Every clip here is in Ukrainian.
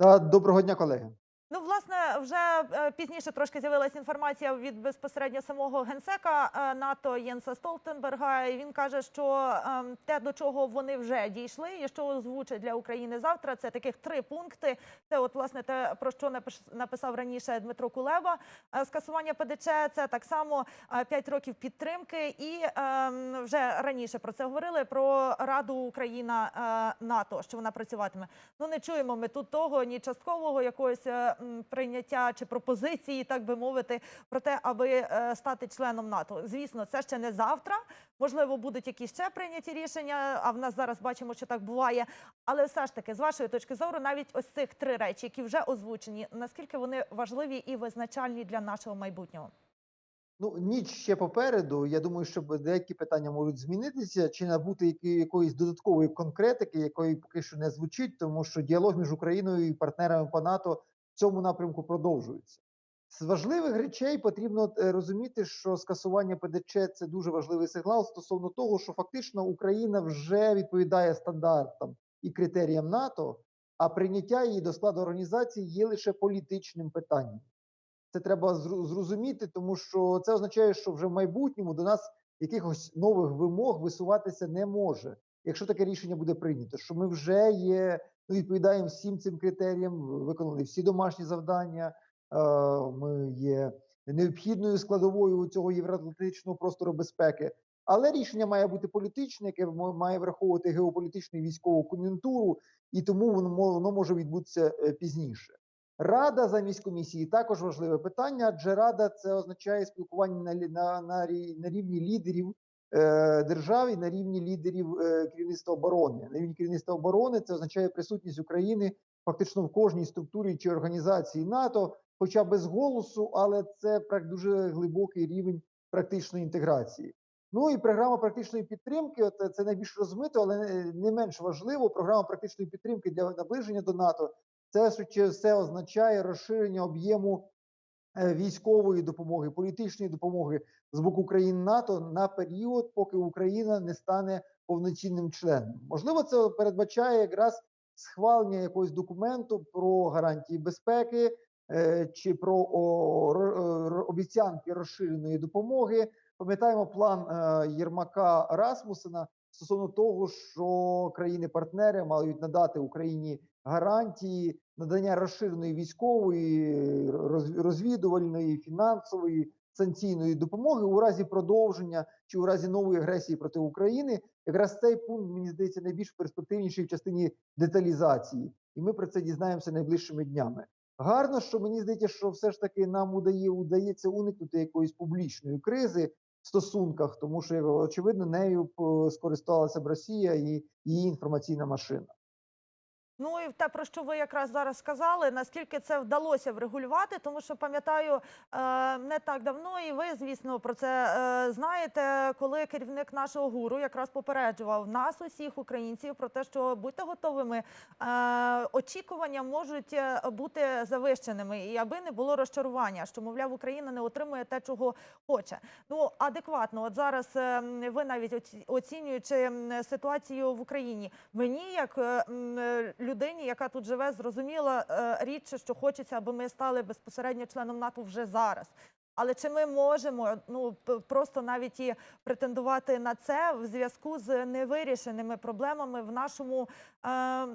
Доброго дня, колеги. Ну, власне, вже е, пізніше трошки з'явилася інформація від безпосередньо самого генсека е, НАТО Єнса Столтенберга. Він каже, що ем, те, до чого вони вже дійшли, і що озвучить для України завтра, це таких три пункти. Це, от, власне, те, про що написав раніше Дмитро Кулеба. Е, Скасування ПДЧ це так само 5 років підтримки. І ем, вже раніше про це говорили про Раду Україна НАТО, що вона працюватиме. Ну не чуємо ми тут того ні часткового якогось прийняття чи пропозиції, так би мовити, про те, аби е, стати членом НАТО. Звісно, це ще не завтра. Можливо, будуть якісь ще прийняті рішення. А в нас зараз бачимо, що так буває. Але все ж таки, з вашої точки зору, навіть ось цих три речі, які вже озвучені, наскільки вони важливі і визначальні для нашого майбутнього? Ну, ніч ще попереду. Я думаю, що деякі питання можуть змінитися чи набути якоїсь додаткової конкретики, якої поки що не звучить, тому що діалог між Україною і партнерами по НАТО цьому напрямку продовжується. З важливих речей потрібно е, розуміти, що скасування ПДЧ це дуже важливий сигнал стосовно того, що фактично Україна вже відповідає стандартам і критеріям НАТО, а прийняття її до складу організації є лише політичним питанням. Це треба зрозуміти, тому що це означає, що вже в майбутньому до нас якихось нових вимог висуватися не може, якщо таке рішення буде прийнято. Що ми вже є, ну, відповідаємо всім цим критеріям, виконали всі домашні завдання. е, Ми є необхідною складовою цього євроатлантичного простору безпеки. Але рішення має бути політичне, яке має враховувати геополітичну і військову кон'юнктуру, і тому воно може відбутися е, пізніше. Рада замість комісії також важливе питання, адже рада це означає спілкування на, на, на, на рівні лідерів е, держав і на рівні лідерів е, керівництва оборони. На рівні керівництва оборони це означає присутність України фактично в кожній структурі чи організації НАТО, хоча без голосу, але це дуже глибокий рівень практичної інтеграції. Ну і програма практичної підтримки, от це найбільш розмито, але не- менш важливо. Програма практичної підтримки для наближення до НАТО це швидше все означає розширення об'єму е, військової допомоги, політичної допомоги з боку країн НАТО на період, поки Україна не стане повноцінним членом. Можливо, це передбачає якраз схвалення якогось документу про гарантії безпеки е, чи про е, обіцянки розширеної допомоги. Пам'ятаємо план е, Єрмака Расмусена стосовно того, що країни-партнери мають надати Україні гарантії надання розширеної військової, розвідувальної, фінансової, санкційної допомоги у разі продовження чи у разі нової агресії проти України. Якраз цей пункт мені здається найбільш перспективніший в частині деталізації, і ми про це дізнаємося найближчими днями. Гарно, що мені здається, що все ж таки нам удає удається уникнути якоїсь публічної кризи в стосунках, тому що очевидно нею е, скористалася б Росія і її інформаційна машина. Ну і те, про що ви якраз зараз сказали, наскільки це вдалося врегулювати, тому що пам'ятаю е, не так давно, і ви, звісно, про це е, знаєте, коли керівник нашого гуру якраз попереджував нас, усіх українців, про те, що будьте готовими, е, очікування можуть бути завищеними, і аби не було розчарування, що мовляв Україна не отримує те, чого хоче. Ну адекватно, от зараз ви навіть оці- оцінюючи ситуацію в Україні, мені як людині, яка тут живе, зрозуміла е, річ, що хочеться, аби ми стали безпосередньо членом НАТО вже зараз. Але чи ми можемо ну просто навіть і претендувати на це в зв'язку з невирішеними проблемами в нашому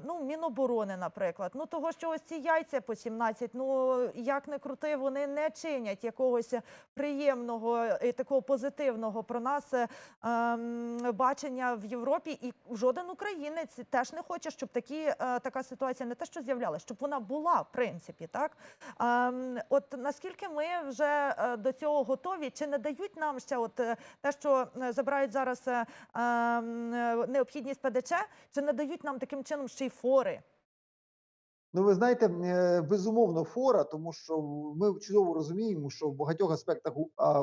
ну міноборони, наприклад? Ну того, що ось ці яйця по 17, ну як не крути, вони не чинять якогось приємного і такого позитивного про нас е, ем, бачення в Європі, і жоден українець теж не хоче, щоб такі е, така ситуація не те, що з'являлася, щоб вона була в принципі, так? Ем, от наскільки ми вже е, до цього готові, чи не дають нам ще от е, те, що забирають зараз ем, необхідність ПДЧ, чи не дають нам таким чином ще й фори? Ну, ви знаєте, е, безумовно, фора, тому що ми чудово розуміємо, що в багатьох аспектах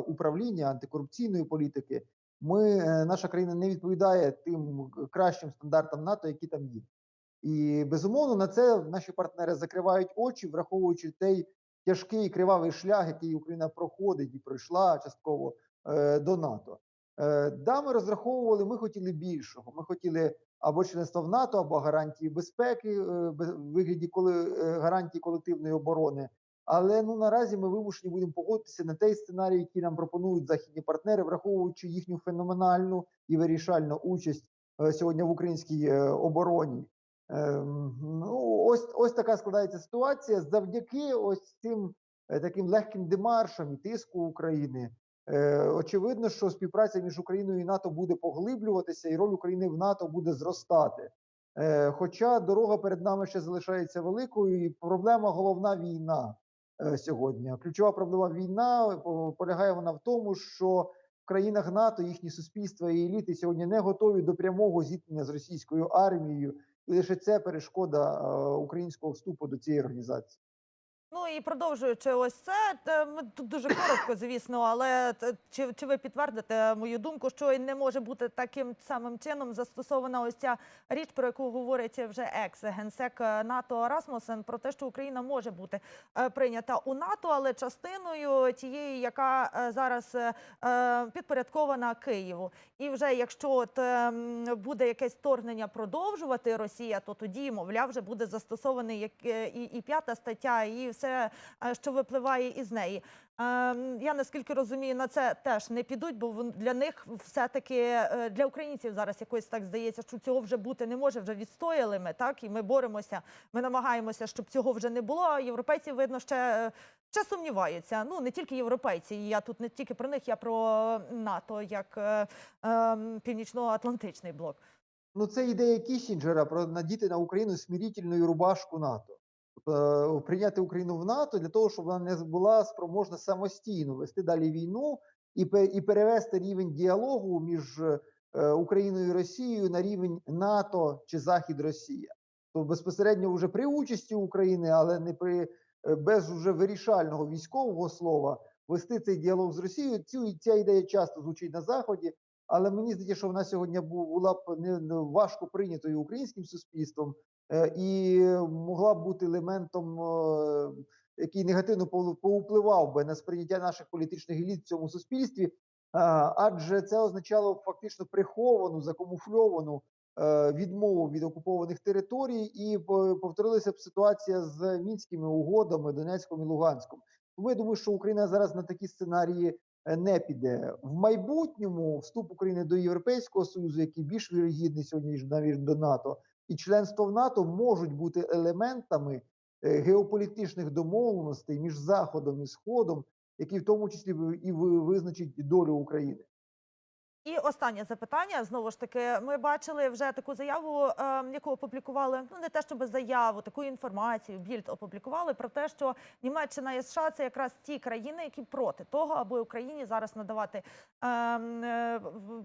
управління антикорупційної політики ми, е, наша країна не відповідає тим кращим стандартам НАТО, які там є. І безумовно на це наші партнери закривають очі, враховуючи той тяжкий кривавий шлях, який Україна проходить і пройшла частково е, до НАТО. Е, да, ми розраховували, ми хотіли більшого. Ми хотіли або членства в НАТО, або гарантії безпеки е, в вигляді коли е, гарантії колективної оборони. Але ну наразі ми вимушені будемо погодитися на той сценарій, який нам пропонують західні партнери, враховуючи їхню феноменальну і вирішальну участь е, сьогодні в українській е, обороні. Ем, Ну, ось ось така складається ситуація. Завдяки ось цим е, таким легким демаршам і тиску України. Е, очевидно, що співпраця між Україною і НАТО буде поглиблюватися, і роль України в НАТО буде зростати. Е, хоча дорога перед нами ще залишається великою, і проблема головна війна е, сьогодні. Ключова проблема війна полягає вона в тому, що в країнах НАТО їхні суспільства і еліти сьогодні не готові до прямого зіткнення з російською армією, і лише це перешкода українського вступу до цієї організації. Ну і продовжуючи ось це, тут дуже коротко, звісно, але чи, чи ви підтвердите мою думку, що і не може бути таким самим чином застосована ось ця річ, про яку говорить вже екс генсек е, НАТО Расмусен, про те, що Україна може бути е, прийнята у НАТО, але частиною тієї, яка е, зараз е, е, підпорядкована Києву. І вже якщо от, буде якесь вторгнення продовжувати Росія, то тоді, мовляв, вже буде застосований як е, і, і п'ята стаття, і все, е, що випливає із неї. Ем, Я наскільки розумію, на це теж не підуть, бо для них все-таки е, для українців зараз якось так здається, що цього вже бути не може. Вже відстояли ми так, і ми боремося. Ми намагаємося, щоб цього вже не було. А європейці видно ще. Ще сумніваються. Ну не тільки європейці. Я тут не тільки про них, я про НАТО як е, е, північно-атлантичний блок. Ну, це ідея Кісінджера про надіти на Україну смирительну рубашку НАТО. Е, прийняти Україну в НАТО для того, щоб вона не була спроможна самостійно вести далі війну і, і перевести рівень діалогу між е, Україною і Росією на рівень НАТО чи Захід Росія. То безпосередньо вже при участі України, але не при е, без уже вирішального військового слова вести цей діалог з Росією. Цю ця ідея часто звучить на заході. Але мені здається, що вона сьогодні була б не, важко прийнятою українським суспільством і могла б бути елементом, е, який негативно пов- повпливав би на сприйняття наших політичних еліт в цьому суспільстві, адже це означало фактично приховану, закамуфльовану е, відмову від окупованих територій, і по- повторилася б ситуація з мінськими угодами Донецьком і Луганськом. Тому я думаю, що Україна зараз на такі сценарії е, не піде в майбутньому. Вступ України до Європейського союзу, який більш вірогідний сьогодні ніж навіть до НАТО, і членство в НАТО можуть бути елементами е, геополітичних домовленостей між Заходом і Сходом, які в тому числі і ви- визначить долю України. І останнє запитання знову ж таки. Ми бачили вже таку заяву, е, яку опублікували. Ну не те, щоб заяву, таку інформацію. Більд опублікували про те, що Німеччина і США це якраз ті країни, які проти того, аби Україні зараз надавати е, е,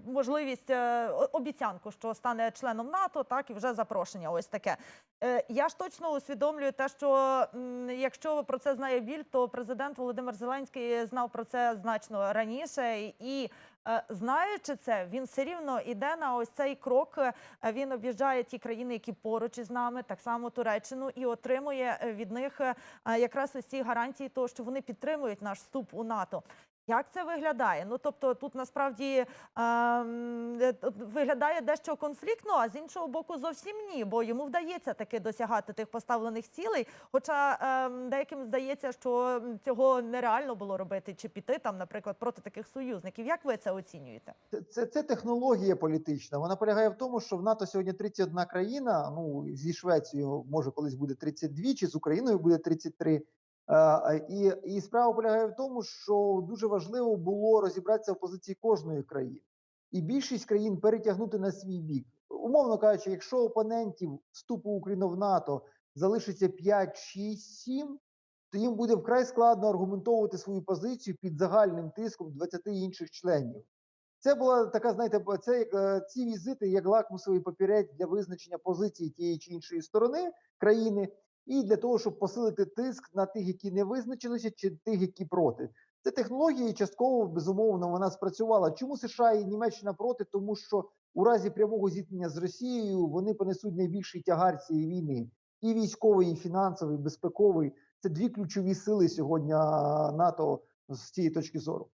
можливість е, обіцянку, що стане членом НАТО, так і вже запрошення. Ось таке. Е, Я ж точно усвідомлюю те, що м, якщо про це знає Більд, то президент Володимир Зеленський знав про це значно раніше і. Е, Знаючи це, він все рівно йде на ось цей крок. е, Він об'їжджає ті країни, які поруч із нами, так само Туреччину, і отримує е, від них якраз ось ці гарантії, того, що вони підтримують наш вступ у НАТО. Як це виглядає? Ну тобто, тут насправді ем, е, виглядає дещо конфліктно, а з іншого боку, зовсім ні, бо йому вдається таки досягати тих поставлених цілей. Хоча ем, деяким здається, що цього нереально було робити чи піти там, наприклад, проти таких союзників. Як ви це оцінюєте? Це, це, це технологія політична. Вона полягає в тому, що в НАТО сьогодні 31 країна. Ну зі Швецією може колись буде 32, чи з Україною буде 33. А, і, і справа полягає в тому, що дуже важливо було розібратися в позиції кожної країни, і більшість країн перетягнути на свій бік. Умовно кажучи, якщо опонентів вступу України в НАТО залишиться 5, 6, 7, то їм буде вкрай складно аргументовувати свою позицію під загальним тиском 20 інших членів. Це була така, знаєте, це е, ці візити як лакмусовий папірець для визначення позиції тієї чи іншої сторони країни, і для того, щоб посилити тиск на тих, які не визначилися, чи тих, які проти. Це технологія, частково безумовно вона спрацювала. Чому США і Німеччина проти? Тому що у разі прямого зіткнення з Росією вони понесуть найбільший тягар цієї війни, і військовий, і фінансовий, і безпековий. Це дві ключові сили сьогодні НАТО з цієї точки зору.